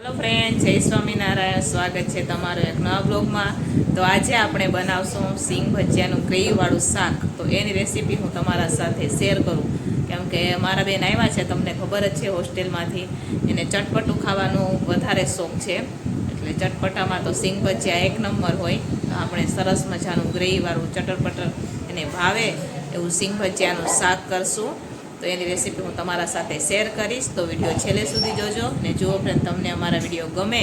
Hello friend જય સ્વામિનારાયણ. સ્વાગત છે તમારું એક નવા બ્લોગમાં. તો આજે આપણે બનાવશું સિંગ ભજીયાનું ગ્રેવીવાળું શાક. તો એની રેસીપી હું તમારા સાથે શેર કરું. કેમ કે મારા બેન આવ્યા છે, તમને ખબર જ છે હોસ્ટેલમાંથી. એને ચટપટું ખાવાનું વધારે શોખ છે. એટલે ચટપટામાં તો સિંગ ભજીયા એક નંબર હોય. તો આપણે સરસ મજાનું ગ્રેવીવાળું ચટરપટર એને ભાવે એવું સિંગ ભજીયાનું શાક કરશું. તો એની રેસીપી હું તમારા સાથે શેર કરીશ. તો વીડિયો છેલ્લે સુધી જોજો. ને જુઓ ફ્રેન્ડ તમને અમારા વીડિયો ગમે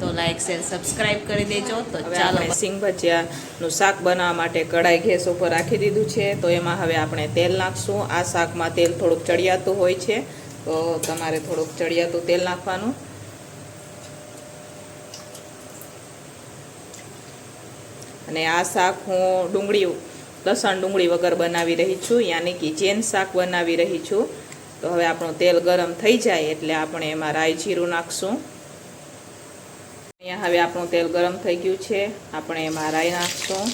તો લાઇક શેર સબસ્ક્રાઈબ કરી દેજો. તો ચાલો સિંગ ભજીયાનું શાક બનાવવા માટે કડાઈ ગેસ ઉપર રાખી દીધું છે. તો એમાં હવે આપણે તેલ નાખશું. આ શાકમાં તેલ થોડુંક ચડિયાતું હોય છે. તો તમારે થોડુંક ચડિયાતું તેલ નાખવાનું. અને આ શાક હું ડુંગળી લસણ ડુંગળી વગર બનાવી રહી છું, યાની કે ચેન શાક બનાવી રહી છું. તો હવે આપણું તેલ ગરમ થઈ જાય એટલે આપણે એમાં રાઈ જીરું નાખશું. અહીંયા હવે આપણું તેલ ગરમ થઈ ગયું છે, આપણે એમાં રાઈ નાખશું.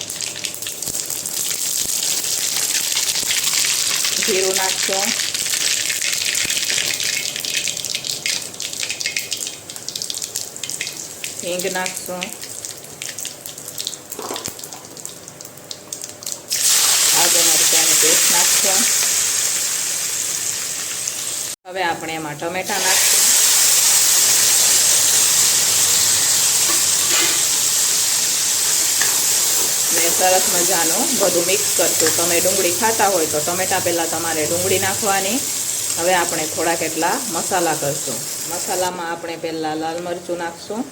જીરું નાખશું. હિંગ નાખશું. પેસ્ટ હવે આપણે એમાં ટમેટા નાખશું. ને સરસ મજાનું બધું મિક્સ કરશું. તમે ડુંગળી ખાતા હોય તો ટમેટા પહેલાં તમારે ડુંગળી નાખવાની. હવે આપણે થોડા કેટલા મસાલા કરશું. મસાલામાં આપણે પહેલાં લાલ મરચું નાખશું.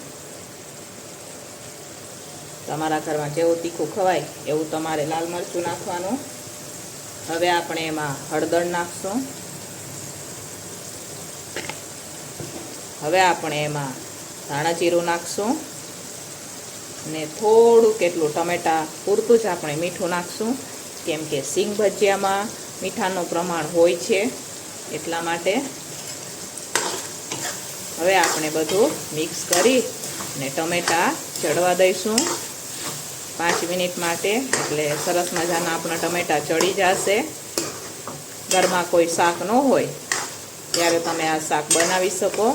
તમારા ઘરમાં જેવું તીખું ખવાય એવું તમારે લાલ મરચું નાખવાનું. હવે આપણે એમાં હળદર નાખશું. હવે આપણે એમાં ધાણા જીરું નાખશું. ને થોડું કેટલું ટમેટા, પૂરતું જ આપણે મીઠું નાખશું. કેમ કે સિંગ ભજીયામાં મીઠાનું પ્રમાણ હોય છે એટલા માટે. હવે આપણે બધું મિક્સ કરી ને ટમેટા ચડવા દઈશું. પાંચ મિનિટ માટે. એટલે સરસ મજાના આપણા ટમેટા ચડી જશે. ઘરમાં કોઈ શાક ન હોય, ત્યારે તમે આ શાક બનાવી શકો.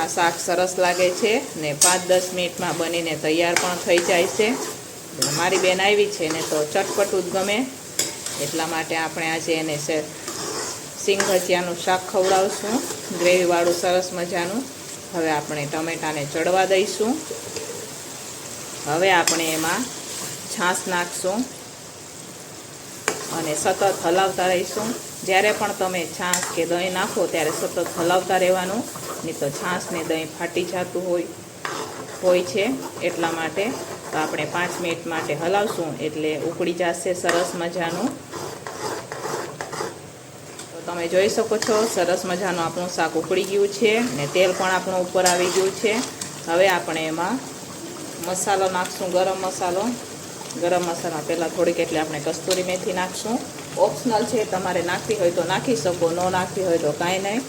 આ શાક સરસ લાગે છે ને પાંચ દસ મિનિટમાં બનીને તૈયાર પણ થઈ જાય છે. મારી બેન આવી છે ને તો ચટપટું જ ગમે. એટલા માટે આપણે આજે એને સિંગ ભજીયાનું શાક ખવડાવશું. ગ્રેવીવાળું સરસ મજાનું. હવે આપણે ટમેટાને ચડવા દઈશું. હવે આપણે એમાં છાશ નાખશું અને સતત હલાવતા રહીશું. જ્યારે પણ તમે છાશ કે દહીં નાખો ત્યારે સતત હલાવતા રહેવાનું, નહીં તો છાશ ને દહીં ફાટી જતું હોય હોય છે. એટલા માટે તો આપણે પાંચ મિનિટ માટે હલાવશું એટલે ઉકળી જશે સરસ મજાનું. તો તમે જોઈ શકો છો, સરસ મજાનું આપણું શાક ઉકળી ગયું છે ને તેલ પણ આપણું ઉપર આવી ગયું છે. હવે આપણે એમાં મસાલો નાખશું, ગરમ મસાલો. ગરમ મસાલા પહેલાં થોડીક એટલે આપણે કસ્તુરી મેથી નાખશું. ઓપ્શનલ છે, તમારે નાખવી હોય તો નાખી શકો, ન નાખવી હોય તો કાંઈ નહીં.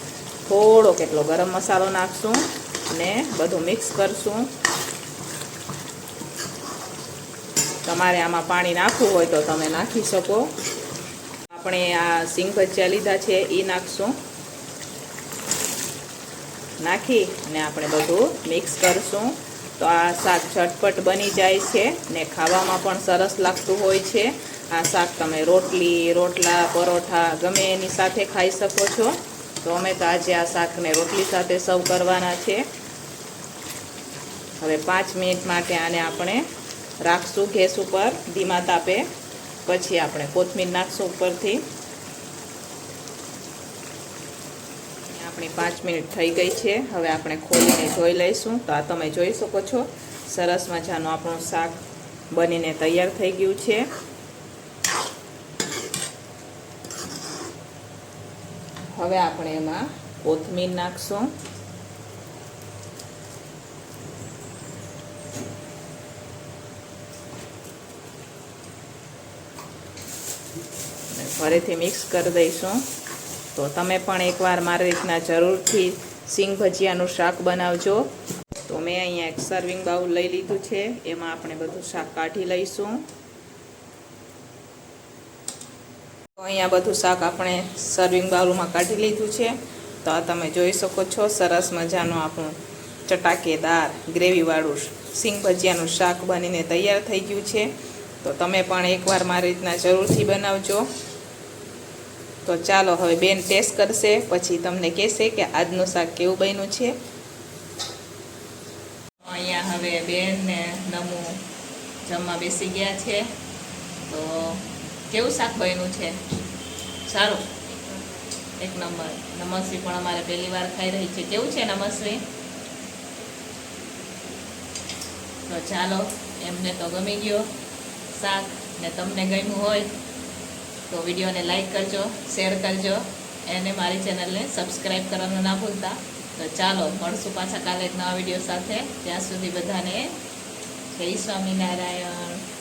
થોડો કેટલો ગરમ મસાલો નાખશું ને બધું મિક્સ કરશું. તમારે આમાં પાણી નાખવું હોય તો તમે નાખી શકો. આપણે આ સિંગ ભજીયા લીધા છે, એ નાખશું. નાખી અને આપણે બધું મિક્સ કરશું. તો આ શાક ઝટપટ બની જાય છે ને ખાવામાં પણ સરસ લાગતું હોય છે. આ શાક તમે રોટલી, રોટલા, પરોઠા ગમે એની સાથે ખાઈ શકો છો. તો અમે તો આજે આ શાકને રોટલી સાથે સર્વ કરવાના છે. હવે પાંચ મિનિટ માટે આને આપણે રાખશું ગેસ ઉપર ધીમા તાપે પછી આપણે કોથમીર નાખશું ઉપરથી. આપણી પાંચ મિનિટ થઈ ગઈ છે. હવે આપણે ખોલીને જોઈ લઈશું. તો આ તમે જોઈ શકો છો. સરસ મજાનું આપણું શાક બનીને તૈયાર થઈ ગયું છે. હવે આપણે એમાં કોથમીર નાખશું. ફરીથી મિક્સ કરી દઈશું. તો તમે પણ એકવાર મારી રીતના જરૂરથી સિંગ ભજીયાનું શાક બનાવજો. તો મેં અહીંયા એક સર્વિંગ બાઉલ લઈ લીધું છે. એમાં આપણે બધું શાક કાઢી લઈશું. તો અહીંયા બધું શાક આપણે સર્વિંગ બાઉલમાં કાઢી લીધું છે. તો આ તમે જોઈ શકો છો, સરસ મજાનું આપણું ચટાકેદાર, ગ્રેવીવાળું સિંગ ભજીયાનું શાક બનીને તૈયાર થઈ ગયું છે. તો તમે પણ એકવાર મારી રીતના જરૂરથી બનાવજો. તો ચાલો હવે બેન ટેસ્ટ કરશે, પછી તમને કહેશે કે આજનું શાક કેવું બન્યું છે. અહીંયા હવે બેનને નમુ જમવા બેસી ગયા છે. તો કેવું શાક બન્યું છે? સારું. એક નંબર. નમસ્વી પણ અમારે પહેલી વાર ખાઈ રહી છે. કેવું છે નમસ્વી? તો ચાલો, એમને તો ગમી ગયો શાક ને તમને ગમ્યું હોય તો વિડીયોને લાઈક કરજો, શેર કરજો અને મારી ચેનલને સબસ્ક્રાઈબ કરવાનું ના ભૂલતા. તો ચાલો, મળશું પાછા કાલે એક નવા વીડિયો સાથે. ત્યાં સુધી બધાને જય સ્વામિનારાયણ.